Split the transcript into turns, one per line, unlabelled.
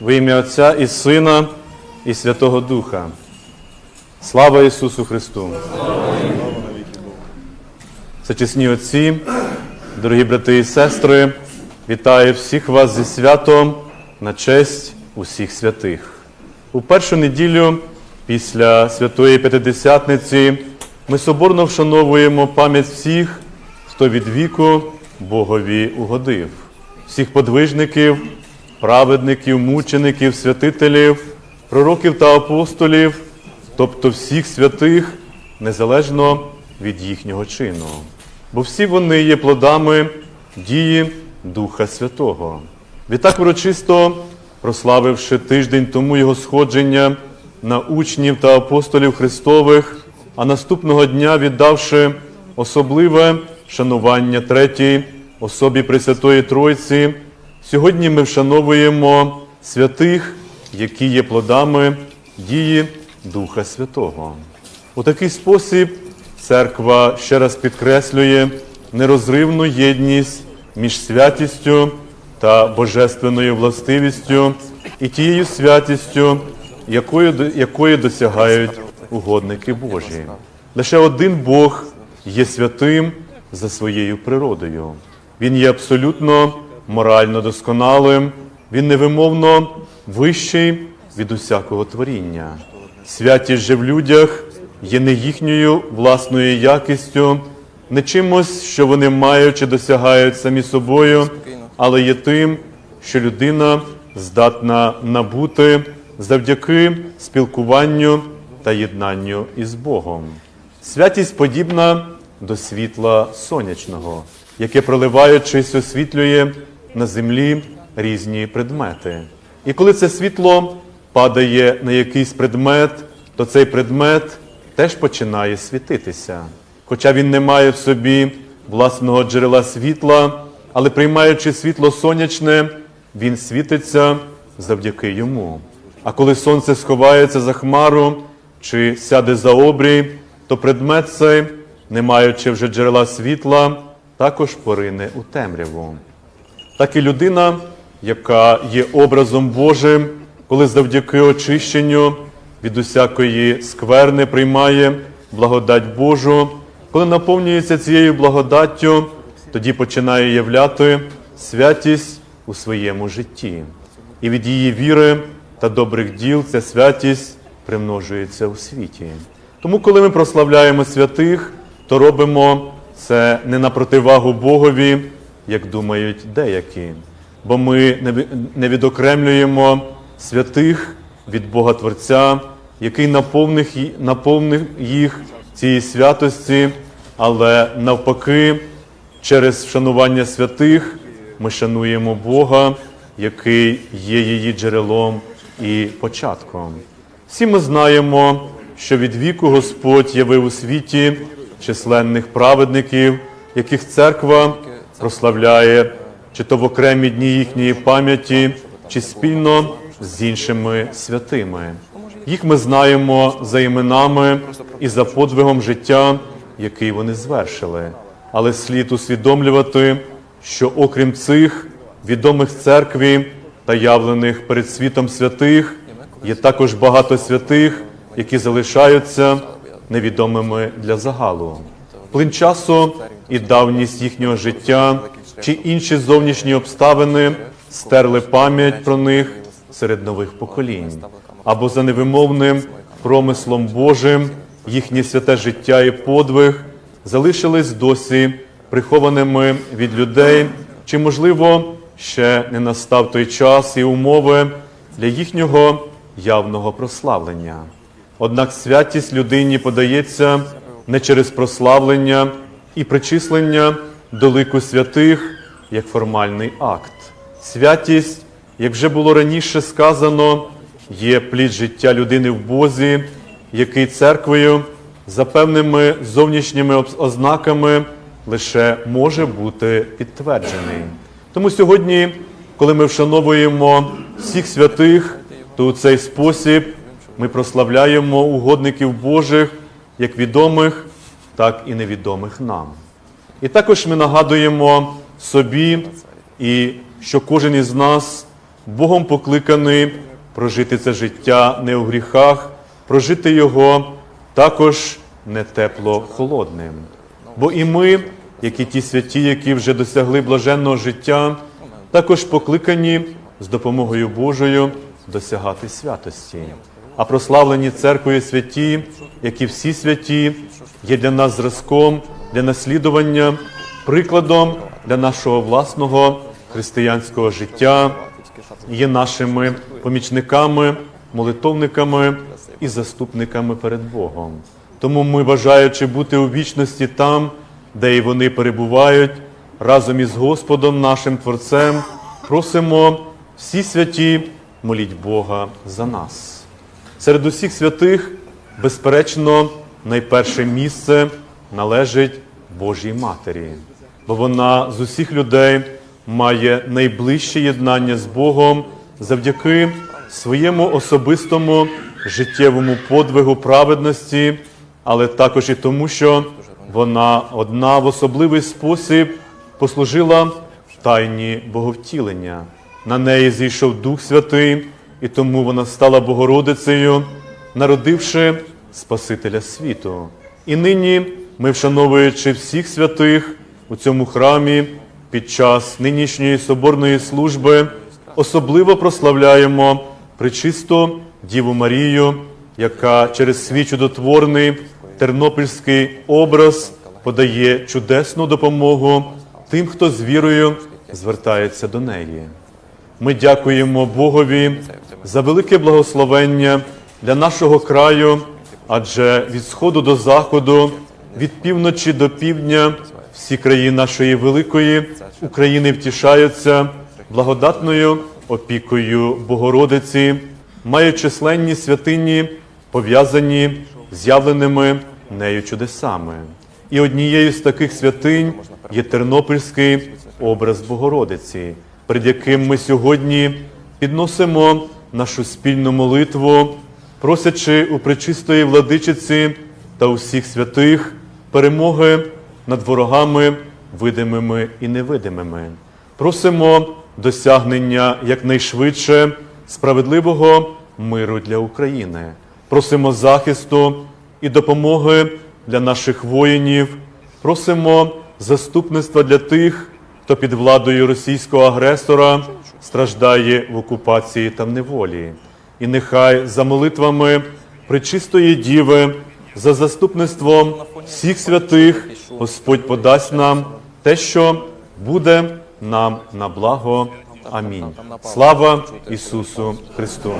Во ім'я Отця і Сина, і Святого Духа. Слава Ісусу Христу! Всечесні отці, дорогі брати і сестри, вітаю всіх вас зі святом на честь усіх святих. У першу неділю після Святої П'ятидесятниці ми соборно вшановуємо пам'ять всіх, хто від віку Богові угодив, всіх подвижників, праведників, мучеників, святителів, пророків та апостолів, тобто всіх святих, незалежно від їхнього чину. Бо всі вони є плодами дії Духа Святого. Відтак урочисто, прославивши тиждень тому його сходження на учнів та апостолів Христових, а наступного дня віддавши особливе шанування третій особі Пресвятої Тройці, сьогодні ми вшановуємо святих, які є плодами дії Духа Святого. У такий спосіб церква ще раз підкреслює нерозривну єдність між святістю та божественною властивістю і тією святістю, якою, якої досягають угодники Божі. Лише один Бог є святим за своєю природою. Він є абсолютно морально досконалим, він невимовно вищий від усякого творіння. Святість же в людях є не їхньою власною якістю, не чимось, що вони мають чи досягають самі собою, але є тим, що людина здатна набути завдяки спілкуванню та єднанню із Богом. Святість подібна до світла сонячного, яке проливаючись освітлює на землі різні предмети. І коли це світло падає на якийсь предмет, то цей предмет теж починає світитися. Хоча він не має в собі власного джерела світла, але приймаючи світло сонячне, він світиться завдяки йому. А коли сонце сховається за хмару чи сяде за обрій, то предмет цей, не маючи вже джерела світла, також порине у темряву. Так і людина, яка є образом Божим, коли завдяки очищенню від усякої скверни приймає благодать Божу, коли наповнюється цією благодаттю, тоді починає являти святість у своєму житті. І від її віри та добрих діл ця святість примножується у світі. Тому, коли ми прославляємо святих, то робимо це не на противагу Богові, як думають деякі, бо ми не відокремлюємо святих від Бога Творця, який наповнив їх цієї святості, але навпаки, через вшанування святих ми шануємо Бога, який є її джерелом і початком. Всі ми знаємо, що від віку Господь явив у світі численних праведників, яких церква прославляє чи то в окремі дні їхньої пам'яті, чи спільно з іншими святими. Їх ми знаємо за іменами і за подвигом життя, який вони звершили. Але слід усвідомлювати, що окрім цих відомих церкві та явлених перед світом святих, є також багато святих, які залишаються невідомими для загалу. Плин часу і давність їхнього життя чи інші зовнішні обставини стерли пам'ять про них серед нових поколінь, або за невимовним промислом Божим їхнє святе життя і подвиг залишились досі прихованими від людей, чи, можливо, ще не настав той час і умови для їхнього явного прославлення. Однак святість людині подається не через прославлення і причислення до лику святих як формальний акт. Святість, як вже було раніше сказано, є плід життя людини в Бозі, який церквою за певними зовнішніми ознаками лише може бути підтверджений. Тому сьогодні, коли ми вшановуємо всіх святих, то у цей спосіб ми прославляємо угодників Божих, як відомих, так і невідомих нам. І також ми нагадуємо собі, і що кожен із нас Богом покликаний прожити це життя не у гріхах, прожити його також не тепло холодним. Бо і ми, як і ті святі, які вже досягли блаженного життя, також покликані з допомогою Божою досягати святості. А прославлені церквою святі, як і всі святі, є для нас зразком, для наслідування, прикладом для нашого власного християнського життя, є нашими помічниками, молитовниками і заступниками перед Богом. Тому ми, бажаючи бути у вічності там, де і вони перебувають, разом із Господом нашим Творцем, просимо всі святі, моліть Бога за нас. Серед усіх святих, безперечно, найперше місце належить Божій Матері, бо вона з усіх людей має найближче єднання з Богом завдяки своєму особистому життєвому подвигу праведності, але також і тому, що вона одна в особливий спосіб послужила в тайні боговтілення. На неї зійшов Дух Святий, і тому вона стала Богородицею, народивши Спасителя світу. І нині ми, вшановуючи всіх святих у цьому храмі під час нинішньої соборної служби, особливо прославляємо пречисту Діву Марію, яка через свій чудотворний тернопільський образ подає чудесну допомогу тим, хто з вірою звертається до неї. Ми дякуємо Богові за велике благословення для нашого краю, адже від сходу до заходу, від півночі до півдня, всі краї нашої великої України втішаються благодатною опікою Богородиці, мають численні святині, пов'язані з явленими нею чудесами. І однією з таких святинь є Тернопільський образ Богородиці, перед яким ми сьогодні підносимо нашу спільну молитву, просячи у пречистої владичиці та усіх святих перемоги над ворогами видимими і невидимими. Просимо досягнення якнайшвидше справедливого миру для України. Просимо захисту і допомоги для наших воїнів. Просимо заступництва для тих, хто під владою російського агресора страждає в окупації та неволі. І нехай за молитвами пречистої діви, за заступництвом всіх святих, Господь подасть нам те, що буде нам на благо. Амінь. Слава Ісусу Христу!